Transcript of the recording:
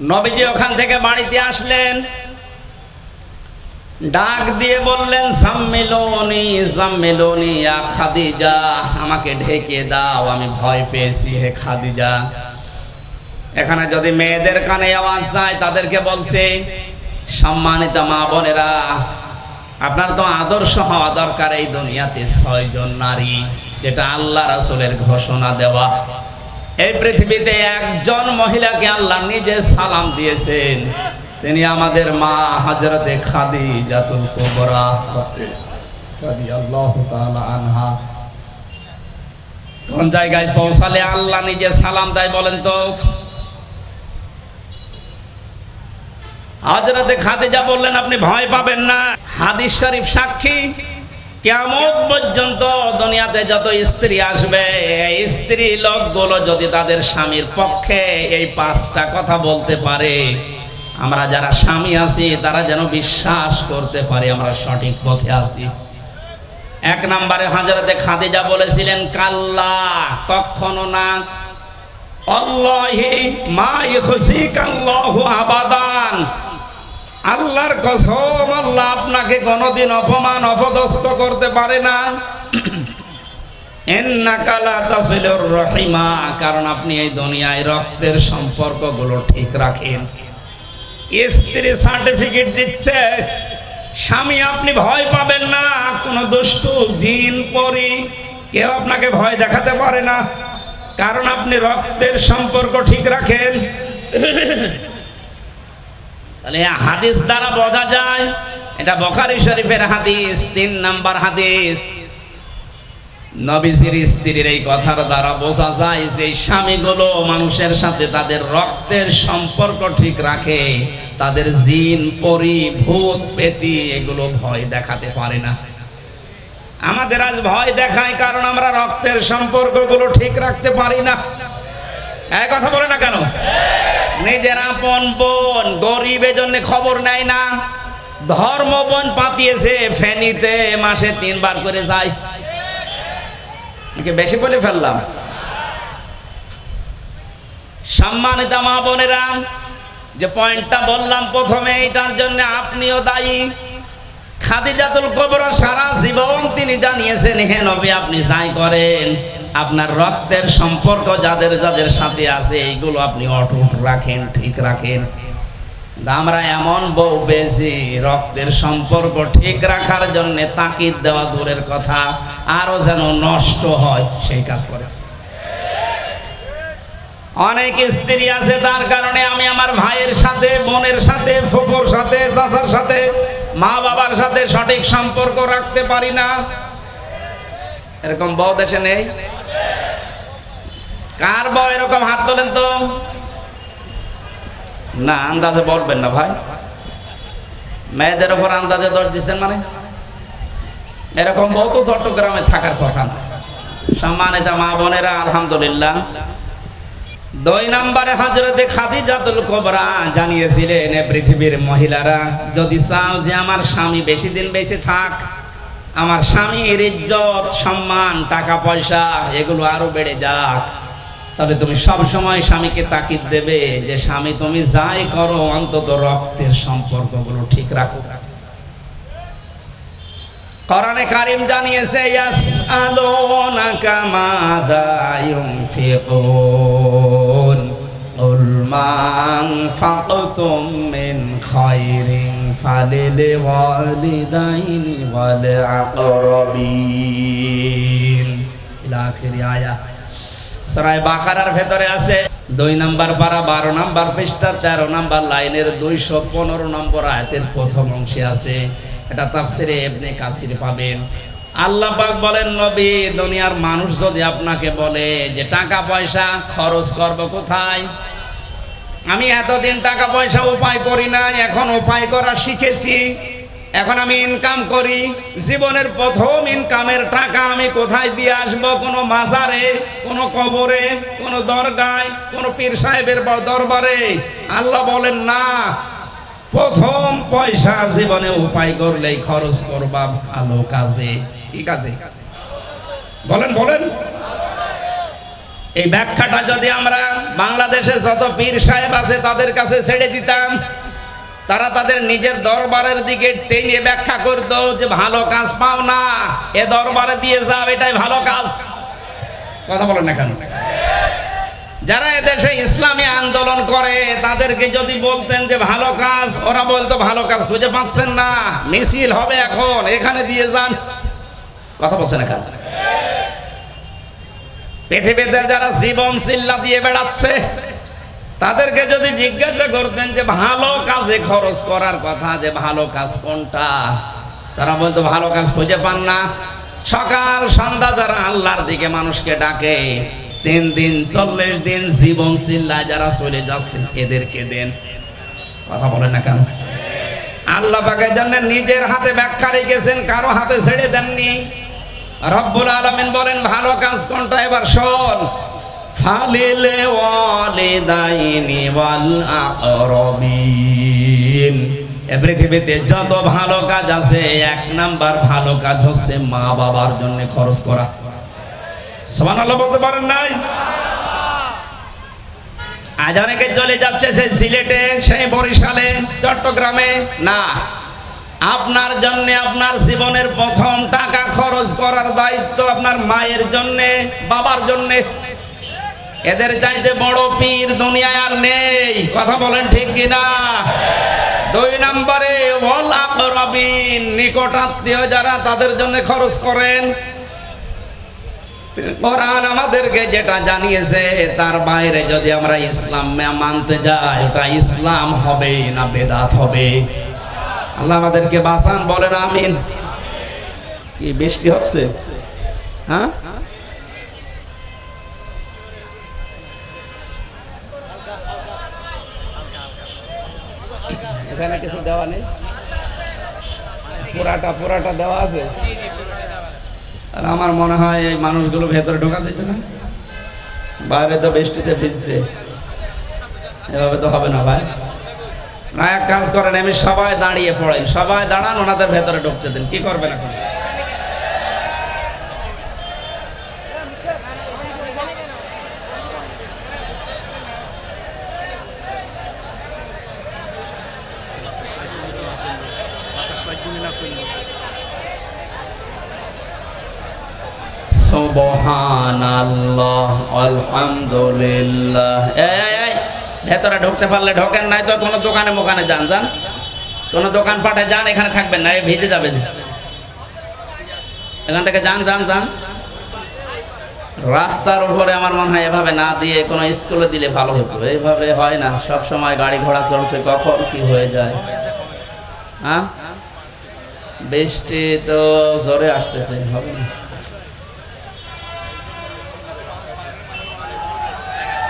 নবীজি ওখান থেকে বাড়িতে আসলেন। ডাক দিয়ে বললেন, সাম্মিলনি সাম্মিলনি, ইয়া খাদিজা, আমাকে ঢেকে দাও, আমি ভয় পেয়েছি, হে খাদিজা। এখানে যদি মেয়েদের কানে আওয়াজ যায়, তাদেরকে বলছে, সম্মানিত মা বোনেরা, আপনার তো আদর্শ হওয়া দরকার এই দুনিয়াতে ছয়জন নারী, যেটা আল্লাহ রাসূলের ঘোষণা দেওয়া। এই পৃথিবীতে একজন মহিলাকে আল্লাহ নিজে সালাম দিয়েছেন। তিনি আমাদের মা হজরতে খাদি জাতুল কোবরা রাদিয়াল্লাহু তাআলা আনহা। কোন জায়গায় পৌঁছালে আল্লাহ নিজে সালাম দেয় বলেন তো? হজরতে খাদিজা বললেন, আপনি ভয় পাবেন না। হাদিস শরীফ সাক্ষী কেমন পর্যন্ত দুনিয়াতে যত স্ত্রী আসবে, এই স্ত্রী লোকগুলো যদি তাদের স্বামীর পক্ষে এই পাঁচটা কথা বলতে পারে, আমরা যারা স্বামী আছি, তারা যেন বিশ্বাস করতে পারি আমরা সঠিক পথে আছি। এক নম্বরে হাজরতে খাদিজা বলেছিলেন, কাল্লা, কখনো না। অল্লাহি মা ইখসিকাল্লাহু আবাদান। আল্লাহর কসম, আল্লাহ আপনাকে কোনোদিন অপমান, অপদস্থ করতে পারে না। রহিমা, কারণ আপনি এই দুনিয়ায় রক্তের সম্পর্কগুলো ঠিক রাখেন। স্ত্রী সার্টিফিকেট দিচ্ছে, স্বামী আপনি ভয় পাবেন না, কোনো দুষ্টু জিন, পরি, কেউ আপনাকে ভয় দেখাতে পারে না। কারণ আপনি রক্তের সম্পর্ক ঠিক রাখেন। তাহলে হাদিস দ্বারা বোঝা যায়, এটা বখারি শরীফের হাদিস, তিন নাম্বার হাদিস। নবীজির স্ত্রীর এই কথার দ্বারা বোঝা যায় যে স্বামীগুলো মানুষের সাথে তাদের রক্তের সম্পর্ক ঠিক রাখে, তাদের জিন, পরি, ভূত, পেতি, এগুলো ভয় দেখাতে পারে না। আমাদের আজ ভয় দেখায় কারণ আমরা রক্তের সম্পর্কগুলো ঠিক রাখতে পারি না। এক কথা বলে না কেন? নিজের আপন বোন, গরিবের জন্য খবর নেয় না। ধর্ম বোন পাতিয়েছে, ফেনিতে মাসে তিনবার করে যায়। বেশি বলে ফেললাম। সম্মানিত মা বোনেরা, যে পয়েন্টটা বললাম প্রথমে, এটার জন্য আপনিও দায়ী। খাদিজাতুল কবরা সারা জীবন তিনি জানিয়েছেন, হে নবী, আপনি যাই করেন। আপনার রক্তের সম্পর্ক যাদের যাদের সাথে আছে, এইগুলো আপনি অটুট রাখেন, ঠিক রাখেন। আমরা এমন বউ পেয়েছি, রক্তের সম্পর্ক ঠিক রাখার জন্য তাকিদ দেওয়া দূরের কথা, আরও যেন নষ্ট হয় সেই কাজ করে। অনেক স্ত্রী আছে, তার কারণে আমি আমার ভাইয়ের সাথে, বোনের সাথে, ফুফুর সাথে, চাচার সাথে, মা বাবার সাথে সঠিক সম্পর্ক রাখতে পারি না। এরকম বউ দেশে নেই? কার বা এরকম হাত তোলেন তো? না, আন্দাজে বলবেন না ভাই। মেয়েদের ওপর আন্দাজে দর দিচ্ছেন মানে? এরকম তো চট্টগ্রামে থাকার কথা সম্মানিত মা বোনেরা, আলহামদুলিল্লাহ। দুই নম্বরে হজরতে খাদিজাতুল কোবরা জানিয়েছিলেন পৃথিবীর মহিলারা, যদি চাও যে আমার স্বামী বেশি দিন বেঁচে থাক, আমার স্বামীর ইজ্জত, সম্মান টাকা পয়সা এগুলো আরও বেড়ে যাক। তাহলে তুমি সব সময় স্বামীকে তাকিদ দেবে যে স্বামী, তুমি যাই করো, অন্তত রক্তের সম্পর্কগুলো ঠিক রাখো। করণে কারিম জানিয়েছে, ইয়াসআলুনাকা মাযা ইউনফিকুন, কুল মান ফাকতুম মিন ফালিল ওয়ালিদাইনি ওয়াল আকরাবিন ইলা আখির সরাই বাকারার ভেতরে আছে দুই নাম্বার পারা বারো নাম্বার পৃষ্ঠা, তেরো নাম্বার লাইনের দুইশো পনেরো নম্বর আয়াতের প্রথম অংশে আছে। এটা তাফসিরে এমনি কাসির পাবেন। আল্লাহ পাক বলেন, নবী, দুনিয়ার মানুষ যদি আপনাকে বলে যে টাকা পয়সা খরচ করব কোথায়? আমি এতদিন টাকা পয়সা উপায় করি না এখন উপায় করা শিখেছি। এখন আমি ইনকাম করি, জীবনের প্রথম ইনকামের টাকা আমি কোথায় দিয়ে আসব? কোনো মাজারে, কোনো কবরে, কোনো দরগায়, কোনো পীর সাহেবের দরবারে? আল্লাহ বলেন, না, প্রথম পয়সা জীবনে উপায় করলেই খরচ করবা ভালো কাজে। কি কাজে? বলেন বলেন। এই ব্যাখ্যাটা যদি আমরা বাংলাদেশে যত পীর সাহেব আছে তাদের কাছে ছেড়ে দিতাম তারা তাদের নিজের দরবারের দিকে টেনে ব্যাখ্যা করতো যে ভালো কাজ পাও না, এ দরবারে দিয়ে যাও, এটাই ভালো কাজ। কথা বলেন না কেন? যারা এদেশে ইসলামী আন্দোলন করে, তাদেরকে যদি বলতেন যে ভালো কাজ, ওরা বলতো ভালো কাজ খুঁজে পাচ্ছেন না। মিছিল হবে এখন, এখানে দিয়ে যান। কথা বলছেন এখানে পৃথিবীতে যারা জীবন চিল্লা দিয়ে বেড়াচ্ছে তাদেরকে যদি জিজ্ঞাসা করতেন যে ভালো কাজে খরচ করার কথা, যে ভালো কাজ কোনটা? তারা বলতো, ভালো কাজ খুঁজে পান না। সকাল সন্ধ্যা যারা আল্লাহর দিকে মানুষকে ডাকে, তিন দিন, চল্লিশ দিন জীবন চিল্লায় যারা চলে যাচ্ছে, এদেরকে দেন। কথা বলেন না কেন? আল্লাহ পাকের জন্য নিজের হাতে ব্যাখ্যা রেখেছেন, কারও হাতে ছেড়ে দেননি। রব্বুল আলামিন বলেন, ভালো কাজ কোনটা? এবার শোন পৃথিবীতে যত ভালো কাজ আছে, এক নাম্বার ভালো কাজ হচ্ছে মা বাবার জন্য খরচ করা। সুবহানাল্লাহ বলতে পারেন নাই? আজ অনেকে চলে যাচ্ছে সেই সিলেটে, সেই বরিশালে, চট্টগ্রামে। না, আপনার জন্য, আপনার জীবনের প্রথম টাকা খরচ করার দায়িত্ব আপনার মায়ের জন্য, বাবার জন্য। এদের চাইতে বড় পীর দুনিয়ায় আর নেই। কথা বলেন ঠিক কিনা? দুই নম্বরে, ওয়াল আকরাবিন নিকট আত্মীয় যারা তাদের জন্য খরচ করেন। কোরআন আমাদেরকে যেটা জানিয়েছে, তার বাইরে যদি আমরা ইসলাম মানতে যাই, ওটা ইসলাম হবে না বেদাত হবে? আল্লাহ আমাদেরকে বাসান বলেন আমিন। কি বৃষ্টি হচ্ছে? হ্যাঁ? এখানে কিছু দেওয়া নেই। পুরাটা পুরাটা দেওয়া আছে। আর আমার মনে হয় এই মানুষগুলো ভেতরে ঢোকা যেত না। বাইরে তো বৃষ্টিতে ভিজছে। এভাবে তো হবে না ভাই। না, এক কাজ করেন আমি সবাই দাঁড়িয়ে পড়েন। সবাই দাঁড়ান, ওনাদের ভেতরে ঢুকতে দেন। কি করবেন এখন? ভেতরে ঢুকতে পারলে ঢোকেন, নাই তো কোনো দোকানে মোকানে যান যান। কোনো দোকান পাটে যান, এখানে থাকবেন না ভিজে যাবেন এখান থেকে যান যান যান। রাস্তার উপরে আমার মনে হয় এভাবে না দিয়ে কোনো স্কুলে দিলে ভালো হতো। এইভাবে হয় না, সব সময় গাড়ি ঘোড়া চলছে, কখন কি হয়ে যায়। হ্যাঁ বৃষ্টি তো জোরে আসতেছে, হবে না।